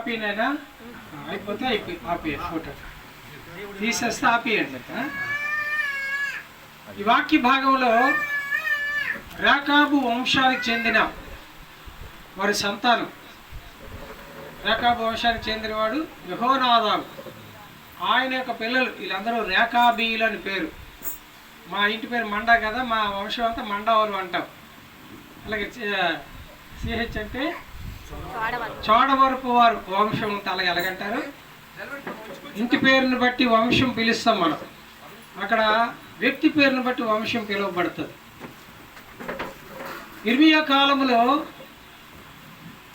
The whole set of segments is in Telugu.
ఆపినైనా? అయిపోతే అయిపోయి ఆపి ఫోటో. తీసేస్తే ఆపేయండి. ఈ వాక్య భాగంలో రాకాబు వంశానికి చెందిన వారి సంతానం. రేకాబు వంశానికి చెందినవాడు యహోనాదాబు. ఆయన యొక్క పిల్లలు వీళ్ళందరూ రేఖాబీయులు అని పేరు. మా ఇంటి పేరు మండా కదా మా వంశం అంతా మండావాళ్ళు అంటాం. అలాగే సిహెచ్ అంటే చోడవరపు. వారు వంశం తల ఎలాగంటారు. ఇంటి పేరుని బట్టి వంశం పిలుస్తాం మనం. అక్కడ వ్యక్తి పేరుని బట్టి వంశం పిలువబడుతుంది. ఇర్మియా కాలంలో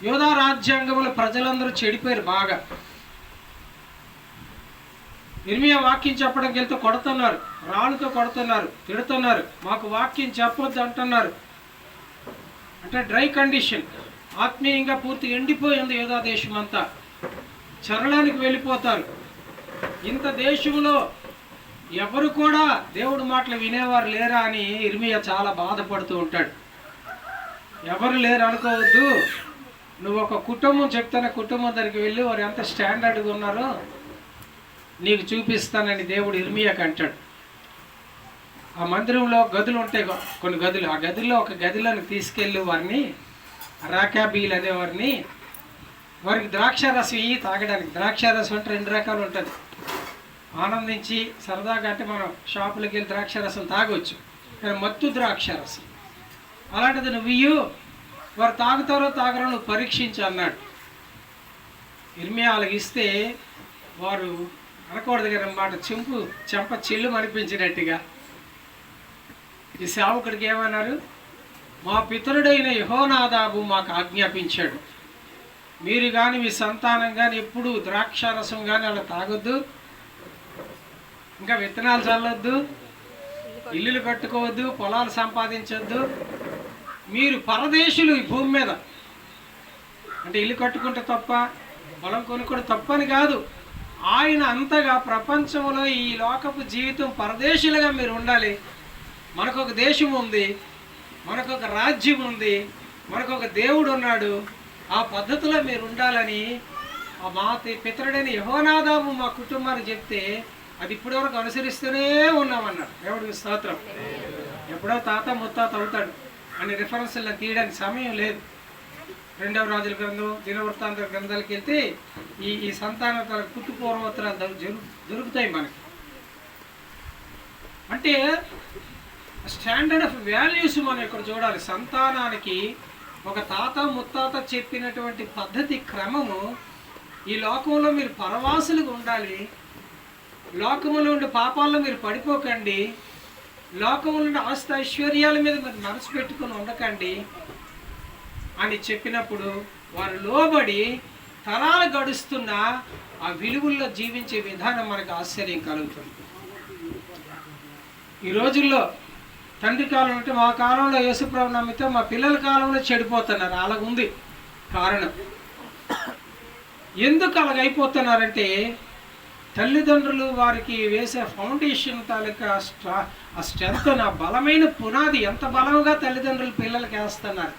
యోధా రాజ్యాంగంలో ప్రజలందరూ చెడిపోయారు బాగా. ఇర్మియా వాక్యం చెప్పడానికి వెళ్తే కొడుతున్నారు. రాళ్ళతో కొడుతున్నారు. తిడుతున్నారు. మాకు వాక్యం చెప్పొద్దు అంటున్నారు. అంటే డ్రై కండిషన్. ఆత్మీయంగా పూర్తి ఎండిపోయింది యోధా దేశం అంతా చరణానికి వెళ్ళిపోతారు. ఇంత దేశంలో ఎవరు కూడా దేవుడి మాటలు వినేవారు లేరా అని ఇర్మియా చాలా బాధపడుతూ ఉంటాడు. ఎవరు లేరు అనుకోవద్దు. నువ్వు ఒక కుటుంబం చెప్తాన కుటుంబం దగ్గరికి వెళ్ళి వారు ఎంత స్టాండర్డ్గా ఉన్నారో నీకు చూపిస్తానని దేవుడు ఇర్మియాకి అంటాడు. ఆ మందిరంలో గదులు ఉంటాయి కొన్ని గదులు. ఆ గదుల్లో ఒక గదిలోని తీసుకెళ్ళి వారిని రాకాబీలు అనేవారిని వారికి ద్రాక్ష రసం తాగడానికి. ద్రాక్ష రసం అంటే రెండు రకాలు ఉంటుంది ఆనందించి సరదాగా అంటే మనం షాపులకి వెళ్ళి ద్రాక్ష రసం తాగొచ్చు. కానీ మత్తు ద్రాక్ష రసం అలాంటిది నువ్వు ఇయ్యు వారు తాగుతారో తాగరో నువ్వు పరీక్షించు అన్నాడు. ఇర్మియాలకు ఇస్తే వారు అనకూడదు కదా మాట చెంపు చెంప చెల్లు అనిపించినట్టుగా ఈ సేవకుడికి ఏమన్నారు? మా పితరుడైన యహోనాదాబు మాకు ఆజ్ఞాపించాడు. మీరు కానీ మీ సంతానం కానీ ఎప్పుడు ద్రాక్షారసం కానీ అలా తాగొద్దు. ఇంకా విత్తనాలు చల్లొద్దు. ఇల్లులు కట్టుకోవద్దు. పొలాలు సంపాదించొద్దు. మీరు పరదేశులు ఈ భూమి మీద. అంటే ఇల్లు కట్టుకుంటే తప్ప పొలం కొనుక్కోవడం తప్పని కాదు. ఆయన అంతగా ప్రపంచంలో ఈ లోకపు జీవితం పరదేశులుగా మీరు ఉండాలి. మనకు ఒక దేశం ఉంది. మనకు ఒక రాజ్యం ఉంది మనకు ఒక దేవుడు ఉన్నాడు. ఆ పద్ధతిలో మీరు ఉండాలని ఆ మా పితరుడైన యహోనాదాము మా కుటుంబానికి చెప్తే అది ఇప్పటివరకు అనుసరిస్తూనే ఉన్నామన్నాడు దేవుడికి స్తోత్రం. ఎప్పుడో తాత ముత్తాత అవుతాడు. అని రిఫరెన్స్లో తీయడానికి సమయం లేదు. రెండవ రాజుల గ్రంథం దినవృత్తాంత గ్రంథాలకు వెళ్తే ఈ ఈ సంతాన తర- పుట్టు పూర్వోత్తరాలు దొరు- దొరుకుతాయి మనకి. అంటే స్టాండర్డ్ ఆఫ్ వాల్యూస్ మనం ఇక్కడ చూడాలి. సంతానానికి ఒక తాత ముత్తాత చెప్పినటువంటి పద్ధతి క్రమము ఈ లోకంలో మీరు పరవాసులుగా ఉండాలి. లోకములో ఉండే పాపాల్లో మీరు పడిపోకండి. లోకంలో ఉండే ఆస్త ఐశ్వర్యాల మీద మీరు మనసు పెట్టుకుని ఉండకండి అని చెప్పినప్పుడు వారు లోబడి తరాలు గడుస్తున్న ఆ విలువల్లో జీవించే విధానం మనకు ఆశ్చర్యం కలుగుతుంది. ఈ రోజుల్లో తండ్రి కాలం అంటే మా కాలంలో యేసుప్రభు నమ్మితే మా పిల్లల కాలంలో చెడిపోతున్నారు. అలాగుంది కారణం. ఎందుకు అలాగ అయిపోతున్నారంటే తల్లిదండ్రులు వారికి వేసే ఫౌండేషన్ తాలూకా స్ట్రా ఆ స్ట్రెంత్ నా బలమైన పునాది ఎంత బలంగా తల్లిదండ్రులు పిల్లలకి వేస్తున్నారు.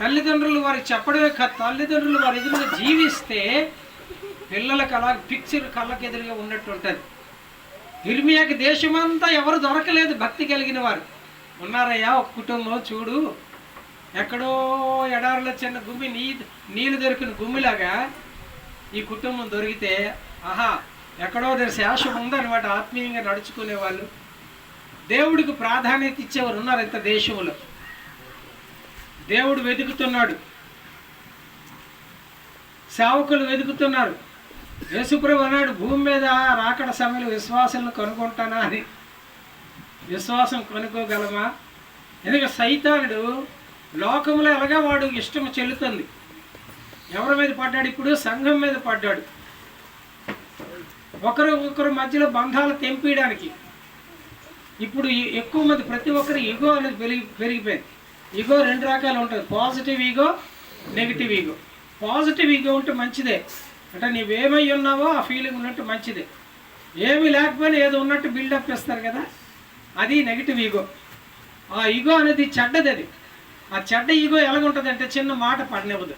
తల్లిదండ్రులు వారికి చెప్పడమే కాదు తల్లిదండ్రులు వారి ఎదురుగా జీవిస్తే పిల్లలకు అలా పిక్చర్ కళ్ళకి ఎదురుగా ఉన్నట్టు ఉంటుంది. ఇర్మియాకి దేశమంతా ఎవరు దొరకలేదు భక్తి కలిగిన వారు. ఉన్నారయ్యా ఒక కుటుంబం చూడు. ఎక్కడో ఎడారిలో చిన్న గుమ్మి నీ నీళ్ళు దొరికిన గుమ్మిలాగా ఈ కుటుంబం దొరికితే ఆహా ఎక్కడో దగ్గర శేషం ఉందన్నమాట ఆత్మీయంగా నడుచుకునే వాళ్ళు. దేవుడికి ప్రాధాన్యత ఇచ్చేవారు ఉన్నారు ఇంత దేశంలో. దేవుడు వెతుకుతున్నాడు. సేవకులు వెతుకుతున్నారు. యేసుప్రభు అన్నాడు భూమి మీద రాకడ సమయంలో విశ్వాసాలను కనుక్కుంటానా అని. విశ్వాసం కనుక్కోగలమా ఎందుకంటే సైతానుడు లోకంలో ఎలాగా వాడు ఇష్టం చెల్లుతుంది. ఎవరి మీద పడ్డాడు ఇప్పుడు? సంఘం మీద పడ్డాడు. ఒకరు ఒకరు మధ్యలో బంధాలు తెంపియడానికి. ఇప్పుడు ఎక్కువ మంది ప్రతి ఒక్కరు ఈగో అనేది పెరిగి పెరిగిపోయింది. ఈగో రెండు రకాలు ఉంటుంది positive ego negative ego positive ego ఉంటే మంచిదే. అంటే నీవేమై ఉన్నావో ఆ ఫీలింగ్ ఉన్నట్టు మంచిది. ఏమి లేకపోయినా ఏదో ఉన్నట్టు బిల్డప్ ఇస్తారు కదా? అది నెగిటివ్ ఈగో ఆ ఈగో అనేది చెడ్డది అది. ఆ చెడ్డ ఈగో ఎలాగుంటుంది అంటే చిన్న మాట పడనివ్వదు.